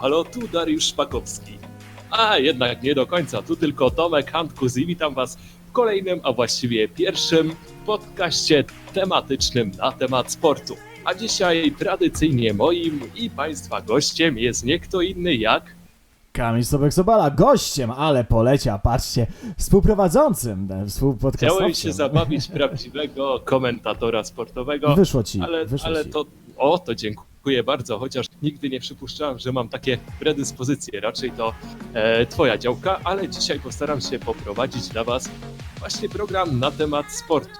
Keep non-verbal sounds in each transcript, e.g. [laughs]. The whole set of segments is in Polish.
halo, tu Dariusz Szpakowski. A jednak nie do końca, tu tylko Tomek Handkus i witam Was w kolejnym, a właściwie pierwszym podcaście tematycznym na temat sportu. A dzisiaj tradycyjnie moim i Państwa gościem jest nie kto inny jak Kamil Sobek-Sobala gościem, ale polecia, patrzcie, współprowadzącym, e, współpodcastowcem. Chciałem się zabawić prawdziwego komentatora sportowego, Wyszło ci, ale, wyszło ale ci. to, o, to dziękuję bardzo, chociaż nigdy nie przypuszczałem, że mam takie predyspozycje, raczej to e, twoja działka, ale dzisiaj postaram się poprowadzić dla was właśnie program na temat sportu.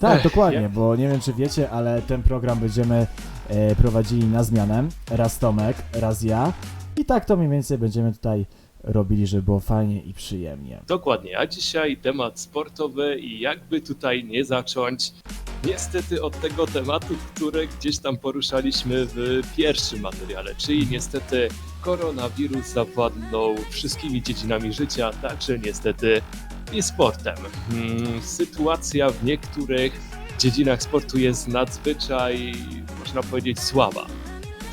Tak, Ech, dokładnie, jak- bo nie wiem czy wiecie, ale ten program będziemy e, prowadzili na zmianę. Raz Tomek, raz ja. I tak to mniej więcej będziemy tutaj robili, żeby było fajnie i przyjemnie. Dokładnie, a dzisiaj temat sportowy i jakby tutaj nie zacząć, niestety od tego tematu, który gdzieś tam poruszaliśmy w pierwszym materiale, czyli niestety koronawirus zawładnął wszystkimi dziedzinami życia, także niestety i sportem. Hmm, Sytuacja w niektórych dziedzinach sportu jest nadzwyczaj, można powiedzieć, słaba.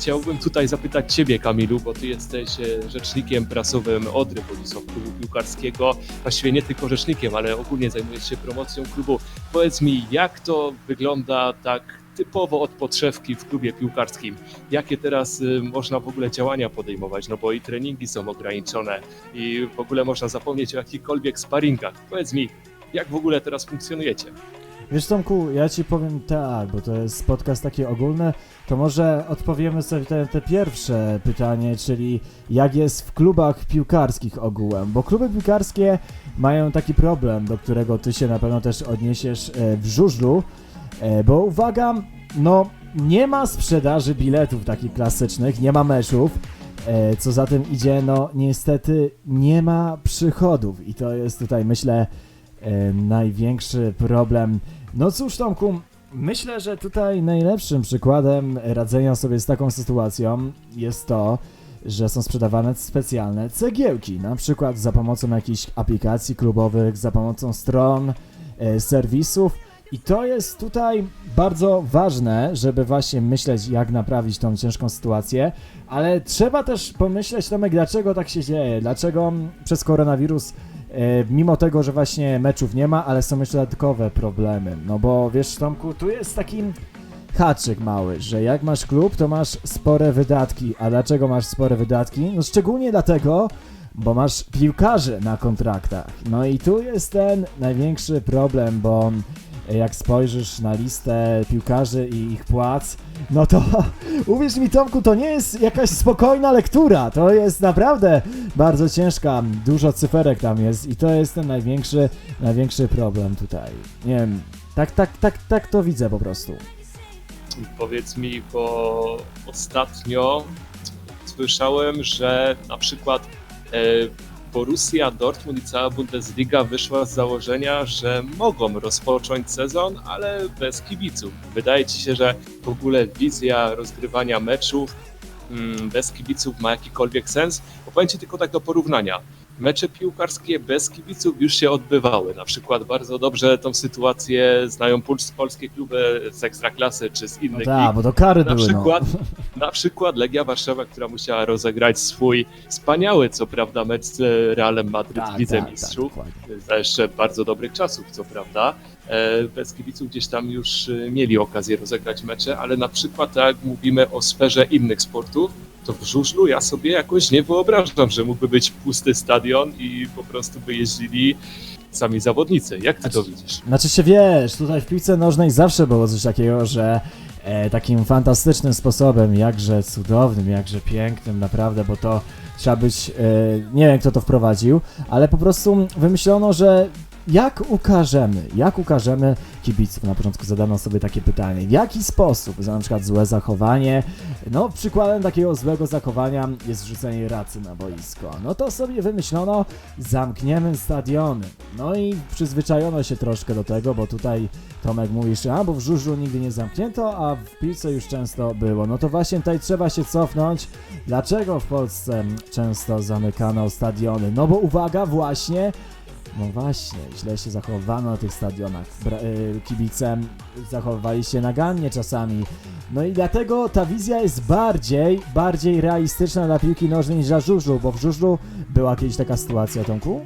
Chciałbym tutaj zapytać Ciebie, Kamilu, bo Ty jesteś e, rzecznikiem prasowym Odry Wodzisław Klubu Piłkarskiego. Właściwie nie tylko rzecznikiem, ale ogólnie zajmujesz się promocją klubu. Powiedz mi, jak to wygląda tak typowo od podszewki w klubie piłkarskim? Jakie teraz y, można w ogóle działania podejmować? No bo i treningi są ograniczone i w ogóle można zapomnieć o jakichkolwiek sparingach. Powiedz mi, jak w ogóle teraz funkcjonujecie? Wiesz Tomku, ja ci powiem tak, bo to jest podcast takie ogólne, to może odpowiemy sobie te, te pierwsze pytanie, czyli jak jest w klubach piłkarskich ogółem, bo kluby piłkarskie mają taki problem, do którego ty się na pewno też odniesiesz e, w żużlu, e, bo uwaga, no nie ma sprzedaży biletów takich klasycznych, nie ma meczów, e, co za tym idzie, no niestety nie ma przychodów i to jest tutaj myślę największy problem. No cóż, Tomku, myślę, że tutaj najlepszym przykładem radzenia sobie z taką sytuacją jest to, że są sprzedawane specjalne cegiełki, na przykład za pomocą jakichś aplikacji klubowych, za pomocą stron, e, serwisów. I to jest tutaj bardzo ważne, żeby właśnie myśleć, jak naprawić tą ciężką sytuację, ale trzeba też pomyśleć, Tomek, dlaczego tak się dzieje, dlaczego przez koronawirus mimo tego, że właśnie meczów nie ma, ale są jeszcze dodatkowe problemy. No bo wiesz, Tomku, tu jest taki haczyk mały, że jak masz klub, to masz spore wydatki. A dlaczego masz spore wydatki? No szczególnie dlatego, bo masz piłkarzy na kontraktach. No i tu jest ten największy problem, bo jak spojrzysz na listę piłkarzy i ich płac, no to [laughs] uwierz mi Tomku, to nie jest jakaś spokojna lektura, to jest naprawdę bardzo ciężka, dużo cyferek tam jest i to jest ten największy, największy problem tutaj. Nie wiem, tak, tak, tak, tak to widzę po prostu. Powiedz mi, bo ostatnio słyszałem, że na przykład e, Borussia Dortmund i cała Bundesliga wyszła z założenia, że mogą rozpocząć sezon, ale bez kibiców. Wydaje ci się, że w ogóle wizja rozgrywania meczów mm, bez kibiców ma jakikolwiek sens? Powiem ci tylko tak do porównania. Mecze piłkarskie bez kibiców już się odbywały. Na przykład bardzo dobrze tą sytuację znają polskie kluby z Ekstraklasy czy z No innych lig. tak, bo to kary Na były, przykład, no. na przykład Legia Warszawa, która musiała rozegrać swój wspaniały, co prawda, mecz z Realem Madryt Tak, w Lidze tak, tak, Mistrzów, dokładnie. za jeszcze bardzo dobrych czasów, co prawda. E, Bez kibiców gdzieś tam już e, mieli okazję rozegrać mecze, ale na przykład tak jak mówimy o sferze innych sportów, to w żużlu ja sobie jakoś nie wyobrażam, że mógłby być pusty stadion i po prostu by jeździli sami zawodnicy. Jak ty to widzisz? Znaczy się wiesz, tutaj w piłce nożnej zawsze było coś takiego, że e, takim fantastycznym sposobem, jakże cudownym, jakże pięknym, naprawdę, bo to trzeba być, e, nie wiem kto to wprowadził, ale po prostu wymyślono, że jak ukażemy, jak ukażemy kibiców? Na początku zadano sobie takie pytanie, w jaki sposób, za na przykład złe zachowanie, no przykładem takiego złego zachowania jest rzucenie racy na boisko. No to sobie wymyślono, zamkniemy stadiony. No i przyzwyczajono się troszkę do tego, bo tutaj Tomek mówisz, a bo w żużlu nigdy nie zamknięto, a w piłce już często było. No to właśnie tutaj trzeba się cofnąć. Dlaczego w Polsce często zamykano stadiony? No bo uwaga, właśnie No właśnie, źle się zachowano na tych stadionach. Bra- y, kibice zachowywali się nagannie czasami. No i dlatego ta wizja jest bardziej, bardziej realistyczna dla piłki nożnej niż dla żużlu, bo w żużlu była kiedyś taka sytuacja, Tomku?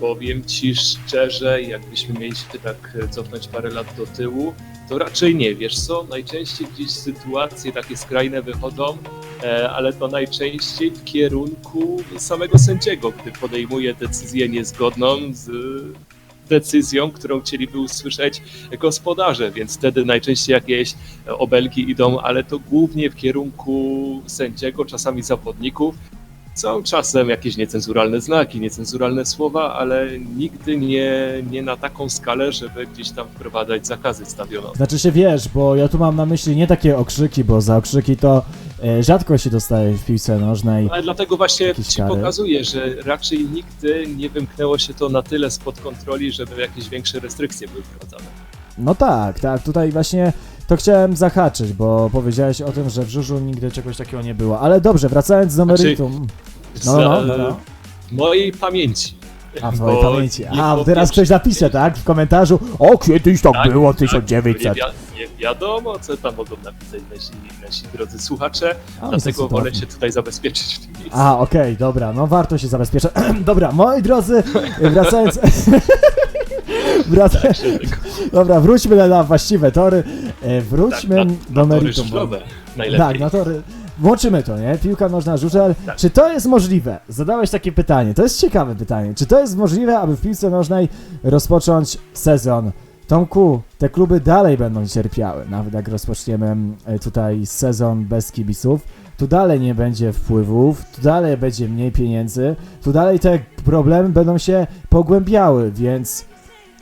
Powiem ci szczerze, jakbyśmy mieli się tak e, cofnąć parę lat do tyłu, to raczej nie. Wiesz co, najczęściej gdzieś sytuacje takie skrajne wychodzą, e, ale to najczęściej w kierunku samego sędziego, gdy podejmuje decyzję niezgodną z decyzją, którą chcieliby usłyszeć gospodarze, więc wtedy najczęściej jakieś obelgi idą, ale to głównie w kierunku sędziego, czasami zawodników, są czasem jakieś niecenzuralne znaki, niecenzuralne słowa, ale nigdy nie, nie na taką skalę, żeby gdzieś tam wprowadzać zakazy stadionowe. Znaczy się wiesz, bo ja tu mam na myśli nie takie okrzyki, bo za okrzyki to e, rzadko się dostaje w piłce nożnej. Ale dlatego właśnie Jakieś ci kary? pokazuję, że raczej nigdy nie wymknęło się to na tyle spod kontroli, żeby jakieś większe restrykcje były wprowadzane. No tak, tak, tutaj właśnie to chciałem zahaczyć, bo powiedziałeś o tym, że w żużlu nigdy czegoś takiego nie było. Ale dobrze, wracając do Znaczy, meritum. No, no, no, Z, no. e, mojej pamięci. A w twojej bo pamięci. nie A, było teraz ktoś pierwszych- napisze, tak? W komentarzu. O, kiedyś tak, Tak, było, tak, 1900. Nie, wi- nie wiadomo, co tam mogą napisać nasi, nasi drodzy słuchacze, A, dlatego wolę się tutaj zabezpieczyć w tym miejscu. A, okej, dobra, no warto się zabezpieczać. [clears throat] dobra, moi drodzy, wracając... [laughs] [laughs] Wraca... Dobra, wróćmy na, na właściwe tory. E, Wróćmy Tak, na, do na tory meritum. żużlowe najlepiej. Tak, no to ry- włączymy to, nie? Piłka nożna, żużel. Tak. Czy to jest możliwe? Zadałeś takie pytanie, to jest ciekawe pytanie. Czy to jest możliwe, aby w piłce nożnej rozpocząć sezon? Tomku, te kluby dalej będą cierpiały, nawet jak rozpoczniemy mm, tutaj sezon bez kibiców. Tu dalej nie będzie wpływów, tu dalej będzie mniej pieniędzy, tu dalej te problemy będą się pogłębiały, więc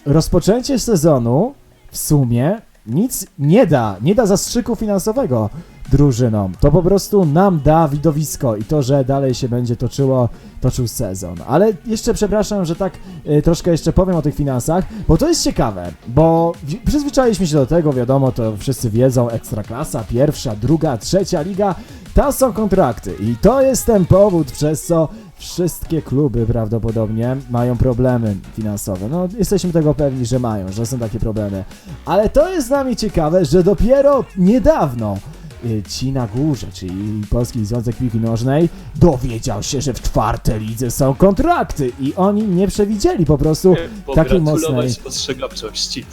rozpoczęcie sezonu w sumie nic nie da, nie da zastrzyku finansowego drużynom. To po prostu nam da widowisko i to, że dalej się będzie toczyło, toczył sezon. Ale jeszcze przepraszam, że tak y, troszkę jeszcze powiem o tych finansach, bo to jest ciekawe, bo przyzwyczailiśmy się do tego, wiadomo, to wszyscy wiedzą, ekstraklasa, pierwsza, druga, trzecia liga, tam są kontrakty i to jest ten powód, przez co wszystkie kluby prawdopodobnie mają problemy finansowe. No, jesteśmy tego pewni, że mają, że są takie problemy. Ale to jest dla mnie ciekawe, że dopiero niedawno y, ci na górze, czyli Polski Związek Piłki Nożnej, dowiedział się, że w czwartej lidze są kontrakty i oni nie przewidzieli po prostu takiej mocnej... Pogratulować ostrzegawczości.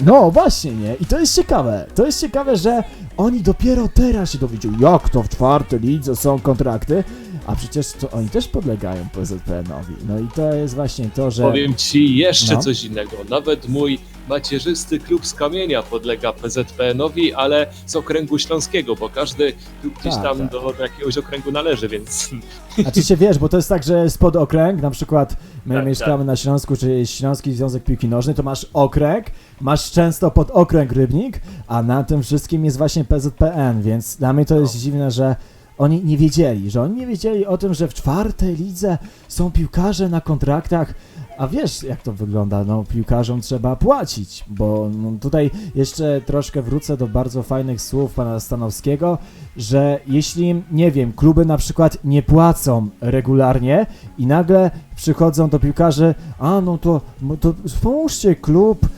No właśnie, nie? I to jest ciekawe. To jest ciekawe, że oni dopiero teraz się dowiedzieli, jak to w czwartej lidze są kontrakty, a przecież to oni też podlegają PZPN-owi. No i to jest właśnie to, że... Powiem ci jeszcze No. coś innego. Nawet mój macierzysty klub z kamienia podlega PZPN-owi, ale z okręgu śląskiego, bo każdy klub gdzieś Tak, tam tak. do, do jakiegoś okręgu należy, więc Znaczy się wiesz, bo to jest tak, że jest pod okręg, na przykład my Tak, mieszkamy na Śląsku, czy Śląski Związek Piłki Nożnej, to masz okręg, masz często pod okręg Rybnik, a na tym wszystkim jest właśnie PZPN, więc dla mnie to jest No. dziwne, że oni nie wiedzieli, że oni nie wiedzieli o tym, że w czwartej lidze są piłkarze na kontraktach, a wiesz jak to wygląda, no piłkarzom trzeba płacić, bo no, tutaj jeszcze troszkę wrócę do bardzo fajnych słów pana Stanowskiego, że jeśli, nie wiem, kluby na przykład nie płacą regularnie i nagle przychodzą do piłkarzy, a no to, no to pomóżcie klub,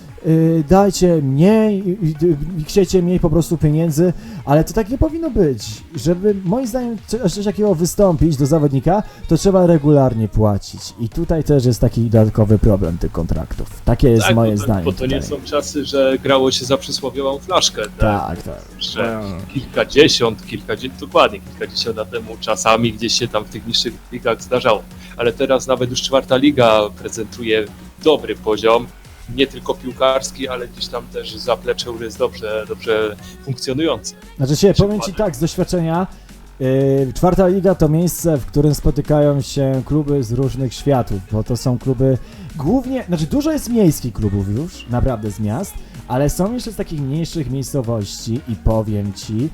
dajcie mniej, y, y, chciecie mniej po prostu pieniędzy, ale to tak nie powinno być. Żeby moim zdaniem coś coś takiego wystąpić do zawodnika, to trzeba regularnie płacić. I tutaj też jest taki dodatkowy problem tych kontraktów. Takie jest tak, moje bo, to, zdanie. bo to nie tutaj. są czasy, że grało się za przysłowiową flaszkę. Tak, tak. Że kilkadziesiąt, kilkadziesiąt, dokładnie kilkadziesiąt lat temu czasami gdzieś się tam w tych niższych ligach zdarzało. Ale teraz nawet już czwarta liga prezentuje dobry poziom, nie tylko piłkarski, ale gdzieś tam też zaplecze jest dobrze, dobrze funkcjonujące. Znaczy się, powiem ci tak, z doświadczenia, yy, czwarta liga to miejsce, w którym spotykają się kluby z różnych światów, bo to są kluby głównie, znaczy dużo jest miejskich klubów już, naprawdę z miast, ale są jeszcze z takich mniejszych miejscowości i powiem ci,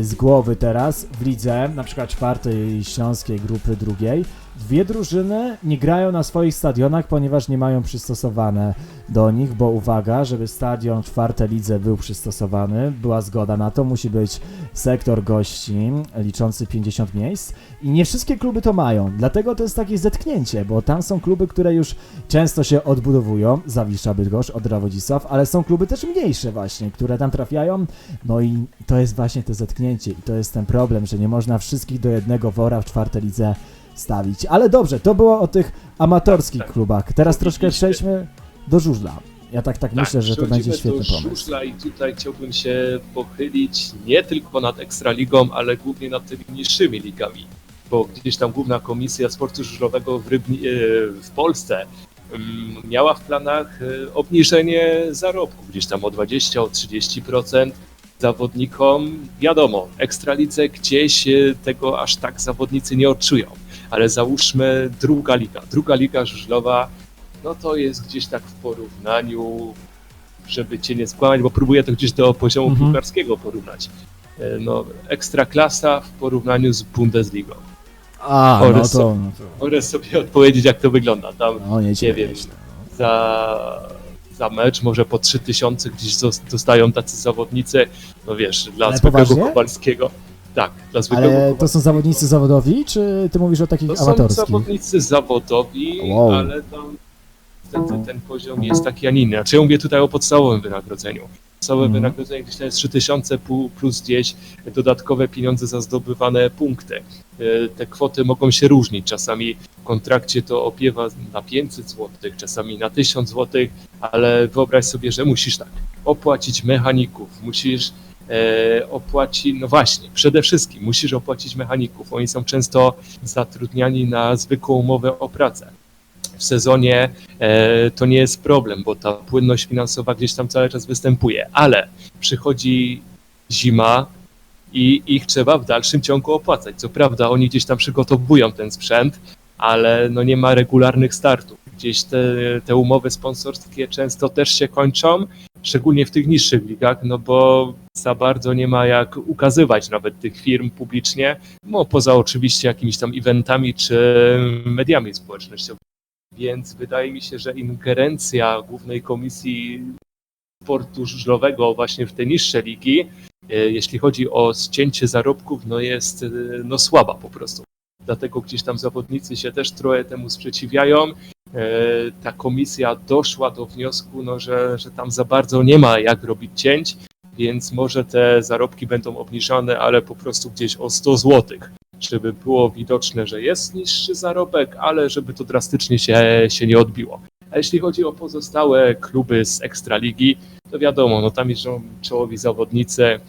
z głowy teraz w lidze, na przykład czwartej śląskiej grupy drugiej, dwie drużyny nie grają na swoich stadionach, ponieważ nie mają przystosowane do nich, bo uwaga, żeby stadion w czwartej lidze był przystosowany, była zgoda na to, musi być sektor gości liczący 50 miejsc i nie wszystkie kluby to mają, dlatego to jest takie zetknięcie, bo tam są kluby, które już często się odbudowują, Zawisza Bydgoszcz, Odra Wodzisław, ale są kluby też mniejsze właśnie, które tam trafiają, no i to jest właśnie to zetknięcie i to jest ten problem, że nie można wszystkich do jednego wora w czwartej lidze stawić. Ale dobrze, to było o tych amatorskich Tak, tak. klubach. Teraz troszkę przejdźmy do żużla. Ja tak, tak, myślę, że to będzie świetny do pomysł. żużla i tutaj chciałbym się pochylić nie tylko nad Ekstraligą, ale głównie nad tymi niższymi ligami, bo gdzieś tam Główna Komisja Sportu Żużlowego w, Rybni, e, w Polsce mm, miała w planach e, obniżenie zarobków gdzieś tam o 20, o 30% zawodnikom. Wiadomo, Ekstralidze gdzieś tego aż tak zawodnicy nie odczują, ale załóżmy druga liga. Druga liga żużlowa no to jest gdzieś tak w porównaniu, żeby cię nie skłamać, bo próbuję to gdzieś do poziomu Mhm. piłkarskiego porównać. E, No, ekstraklasa w porównaniu z Bundesligą. A, no Oraz to, no to, Możesz sobie odpowiedzieć, jak to wygląda. Tam no nie, nie wiem, za, za mecz może po 3000 gdzieś dostają tacy zawodnicy, no wiesz, dla Ale zwykłego poważnie? Kowalskiego. Tak, dla zwykłego Ale to są zawodnicy zawodowi, czy ty mówisz o takich To są amatorskich? zawodnicy zawodowi, Wow. ale tam niestety ten poziom jest taki, a nie inny. Znaczy ja mówię tutaj o podstawowym wynagrodzeniu. Podstawowe Mhm. wynagrodzenie gdzieś tam jest 3000 pu- plus gdzieś dodatkowe pieniądze za zdobywane punkty. E, Te kwoty mogą się różnić. Czasami w kontrakcie to opiewa na 500 zł, czasami na 1000 zł, ale wyobraź sobie, że musisz tak opłacić mechaników, musisz e, opłacić, no właśnie, przede wszystkim musisz opłacić mechaników. Oni są często zatrudniani na zwykłą umowę o pracę. W sezonie e, to nie jest problem, bo ta płynność finansowa gdzieś tam cały czas występuje, ale przychodzi zima i ich trzeba w dalszym ciągu opłacać. Co prawda oni gdzieś tam przygotowują ten sprzęt, ale no nie ma regularnych startów. Gdzieś te, te umowy sponsorskie często też się kończą, szczególnie w tych niższych ligach, no bo za bardzo nie ma jak ukazywać nawet tych firm publicznie, no poza oczywiście jakimiś tam eventami czy mediami społecznościowymi. Więc wydaje mi się, że ingerencja Głównej Komisji Sportu Żużlowego właśnie w te niższe ligi, jeśli chodzi o ścięcie zarobków, no jest e, no słaba po prostu. Dlatego gdzieś tam zawodnicy się też trochę temu sprzeciwiają. E, Ta komisja doszła do wniosku, no, że, że tam za bardzo nie ma jak robić cięć, więc może te zarobki będą obniżane, ale po prostu gdzieś o 100 zł, żeby było widoczne, że jest niższy zarobek, ale żeby to drastycznie się, się nie odbiło. A jeśli chodzi o pozostałe kluby z Ekstraligi, to wiadomo, no tam jeżdżą czołowi zawodnicy e,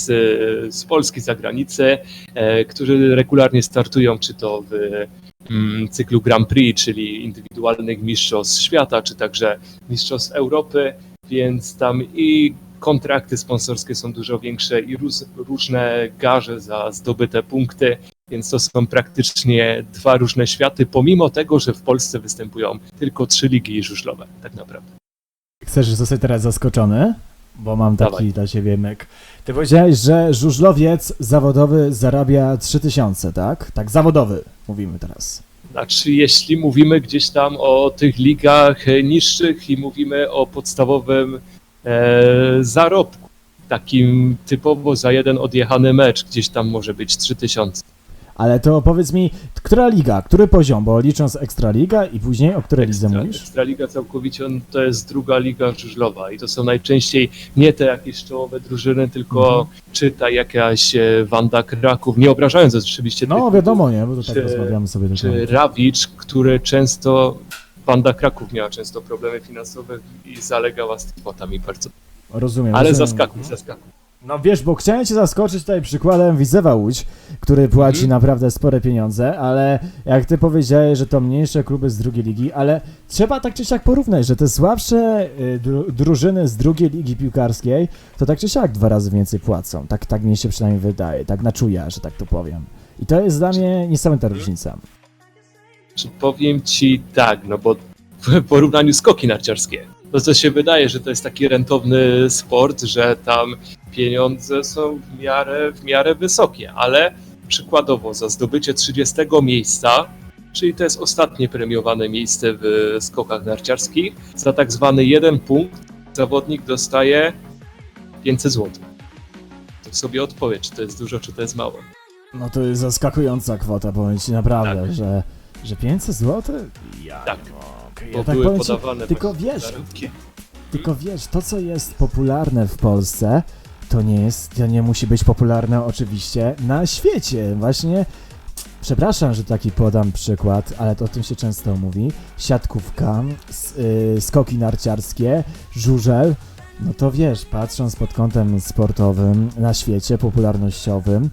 z, z Polski, z zagranicy, e, którzy regularnie startują, czy to w mm, cyklu Grand Prix, czyli indywidualnych mistrzostw świata, czy także mistrzostw Europy, więc tam i kontrakty sponsorskie są dużo większe i róz, różne garze za zdobyte punkty, więc to są praktycznie dwa różne światy, pomimo tego, że w Polsce występują tylko trzy ligi żużlowe, tak naprawdę. Chcesz zostać teraz zaskoczony? Bo mam taki Dawaj. dla ciebie myk. Ty powiedziałeś, że żużlowiec zawodowy zarabia 3000, tak? Tak, zawodowy, mówimy teraz. Znaczy, jeśli mówimy gdzieś tam o tych ligach e, niższych i mówimy o podstawowym e, zarobku, takim typowo za jeden odjechany mecz, gdzieś tam może być 3000. Ale to powiedz mi, która liga, który poziom, bo licząc Ekstraliga i później o której lidze Ekstra, mówisz? Ekstraliga całkowicie on, to jest druga liga żużlowa i to są najczęściej nie te jakieś czołowe drużyny, tylko Mhm. czytaj jakaś e, Wanda Kraków, nie obrażając oczywiście No wiadomo, nie, bo to tak czy- rozmawiamy sobie czy tylko. Rawicz, który często, Wanda Kraków miała często problemy finansowe i zalegała z kwotami bardzo. Rozumiem. Ale rozumiem. zaskakuj, zaskakuj. No wiesz, bo chciałem cię zaskoczyć tutaj przykładem Widzewa Łódź, który płaci Mhm. naprawdę spore pieniądze, ale jak ty powiedziałeś, że to mniejsze kluby z drugiej ligi, ale trzeba tak czy siak porównać, że te słabsze y, dru drużyny z drugiej ligi piłkarskiej, to tak czy siak dwa razy więcej płacą. Tak, tak mi się przynajmniej wydaje, tak na czuja, że tak to powiem. I to jest dla mnie niesamowita różnica. Czy powiem ci tak, no bo w porównaniu skoki narciarskie, to się wydaje, że to jest taki rentowny sport, że tam pieniądze są w miarę, w miarę wysokie, ale przykładowo za zdobycie 30 miejsca, czyli to jest ostatnie premiowane miejsce w skokach narciarskich, za tak zwany jeden punkt zawodnik dostaje 500 zł. To sobie odpowiedź, czy to jest dużo, czy to jest mało. No to jest zaskakująca kwota, powiem ci naprawdę, Tak. że, że 500 zł? Ja, Tak. no, Bo ja tak były powiem ci, podawane tylko wiesz, darunki. Tylko wiesz, to co jest popularne w Polsce, to nie jest, to nie musi być popularne oczywiście na świecie. Właśnie, przepraszam, że taki podam przykład, ale to o tym się często mówi. Siatkówka, y, skoki narciarskie, żużel. No to wiesz, patrząc pod kątem sportowym na świecie, popularnościowym,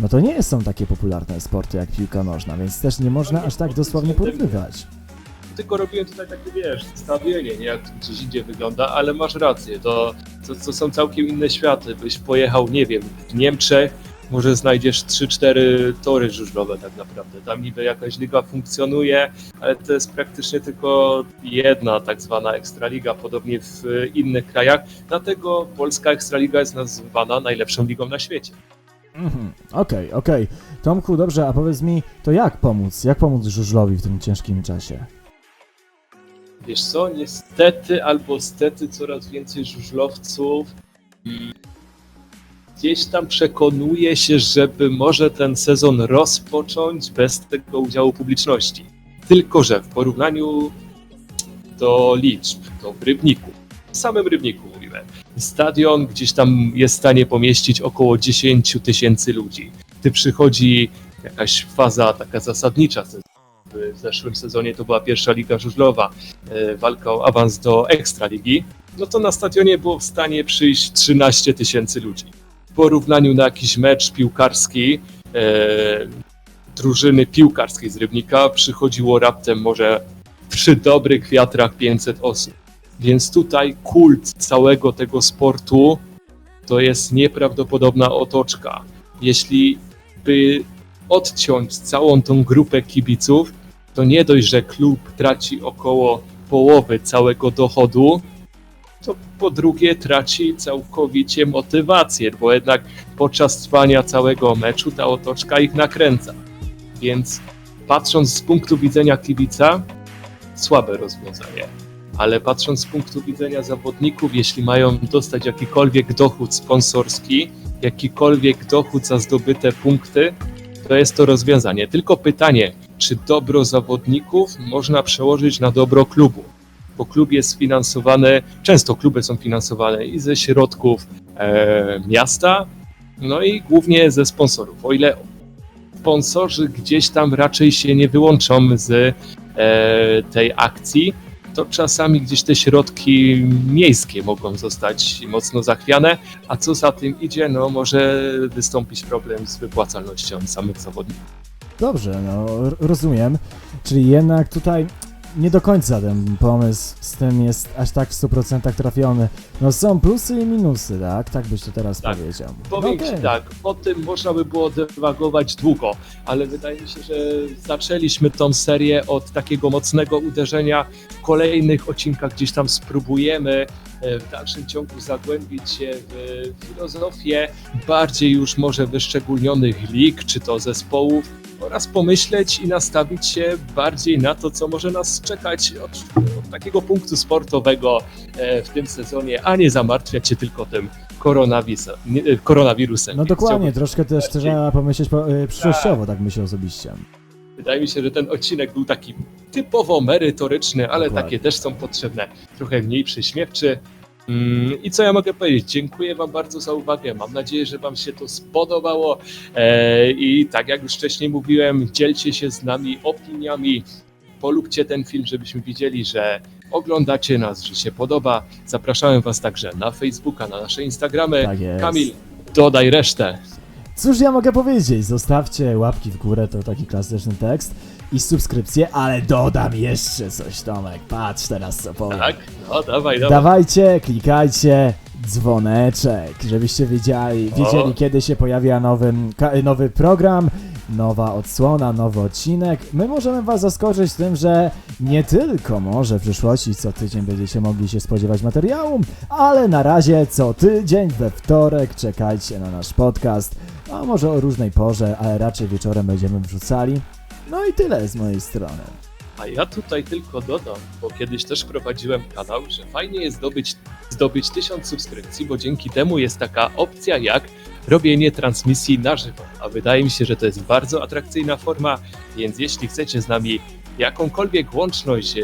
no to nie są takie popularne sporty jak piłka nożna, więc też nie można aż tak dosłownie porównywać. Tylko robiłem tutaj takie, wiesz, zestawienie, nie jak gdzieś indziej wygląda, ale masz rację, to, to, to są całkiem inne światy. Byś pojechał, nie wiem, w Niemczech, może znajdziesz 3-4 tory żużlowe tak naprawdę. Tam niby jakaś liga funkcjonuje, ale to jest praktycznie tylko jedna tak zwana ekstraliga, podobnie w innych krajach. Dlatego polska ekstraliga jest nazywana najlepszą ligą na świecie. Mhm, Okej, okej. Tomku, dobrze, a powiedz mi, to jak pomóc? Jak pomóc żużlowi w tym ciężkim czasie? Wiesz co, niestety albo stety coraz więcej żużlowców gdzieś tam przekonuje się, żeby może ten sezon rozpocząć bez tego udziału publiczności. Tylko, że w porównaniu do liczb, w Rybniku, w samym Rybniku mówimy, stadion gdzieś tam jest w stanie pomieścić około 10 tysięcy ludzi. Gdy przychodzi jakaś faza taka zasadnicza, w zeszłym sezonie to była pierwsza liga żużlowa, e, walka o awans do Ekstraligi, no to na stadionie było w stanie przyjść 13 tysięcy ludzi. W porównaniu na jakiś mecz piłkarski e, drużyny piłkarskiej z Rybnika przychodziło raptem może przy dobrych wiatrach 500 osób. Więc tutaj kult całego tego sportu to jest nieprawdopodobna otoczka. Jeśli by odciąć całą tą grupę kibiców, to nie dość, że klub traci około połowy całego dochodu, to po drugie traci całkowicie motywację, bo jednak podczas trwania całego meczu ta otoczka ich nakręca. Więc patrząc z punktu widzenia kibica, słabe rozwiązanie. Ale patrząc z punktu widzenia zawodników, jeśli mają dostać jakikolwiek dochód sponsorski, jakikolwiek dochód za zdobyte punkty, to jest to rozwiązanie. Tylko pytanie, czy dobro zawodników można przełożyć na dobro klubu? Bo klub jest finansowany, często kluby są finansowane i ze środków e, miasta, no i głównie ze sponsorów. O ile sponsorzy gdzieś tam raczej się nie wyłączą z e, tej akcji, to czasami gdzieś te środki miejskie mogą zostać mocno zachwiane, a co za tym idzie, no może wystąpić problem z wypłacalnością samych zawodników. Dobrze, no rozumiem. Czyli jednak tutaj nie do końca ten pomysł z tym jest aż tak w 100% trafiony. No są plusy i minusy, tak? Tak byś to teraz Tak. powiedział. Powiem Okej. Ci tak, o tym można by było dywagować długo, ale wydaje mi się, że zaczęliśmy tą serię od takiego mocnego uderzenia. W kolejnych odcinkach gdzieś tam spróbujemy e, w dalszym ciągu zagłębić się w filozofię bardziej już może wyszczególnionych lig, czy to zespołów oraz pomyśleć i nastawić się bardziej na to, co może nas czekać od, od takiego punktu sportowego e, w tym sezonie, a nie zamartwiać się tylko tym e, koronawirusem. No dokładnie, chciałbym- troszkę też trzeba pomyśleć po, y, przyszłościowo, tak myślę osobiście. Wydaje mi się, że ten odcinek był taki typowo merytoryczny, ale Dokładnie. takie też są potrzebne. Trochę mniej prześmiewczy. Mm, I co ja mogę powiedzieć? Dziękuję Wam bardzo za uwagę. Mam nadzieję, że Wam się to spodobało. E, I tak jak już wcześniej mówiłem, dzielcie się z nami opiniami. Polubcie ten film, żebyśmy widzieli, że oglądacie nas, że się podoba. Zapraszałem Was także na Facebooka, na nasze Instagramy. Tak. Kamil, dodaj resztę. Cóż ja mogę powiedzieć? Zostawcie łapki w górę, to taki klasyczny tekst. I subskrypcję, ale dodam jeszcze coś, Tomek. Patrz teraz co powiem. Tak? No dawaj, dawaj. Dawajcie, klikajcie dzwoneczek, żebyście wiedzieli, wiedzieli kiedy się pojawia nowy, nowy program nowa odsłona, nowy odcinek. My możemy Was zaskoczyć tym, że nie tylko może w przyszłości co tydzień będziecie mogli się spodziewać materiału, ale na razie co tydzień we wtorek czekajcie na nasz podcast. A może o różnej porze, ale raczej wieczorem będziemy wrzucali. No i tyle z mojej strony. A ja tutaj tylko dodam, bo kiedyś też prowadziłem kanał, że fajnie jest zdobyć, zdobyć 1000 subskrypcji, bo dzięki temu jest taka opcja jak robienie transmisji na żywo. A wydaje mi się, że to jest bardzo atrakcyjna forma, więc jeśli chcecie z nami jakąkolwiek łączność e,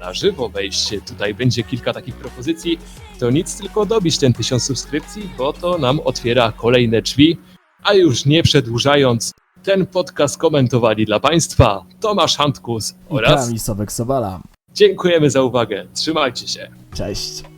na żywo wejść, tutaj będzie kilka takich propozycji, to nic tylko dobić ten 1000 subskrypcji, bo to nam otwiera kolejne drzwi. A już nie przedłużając, ten podcast komentowali dla Państwa Tomasz Handkus oraz Kamil Sobek Sobala. dziękujemy za uwagę. Trzymajcie się. Cześć.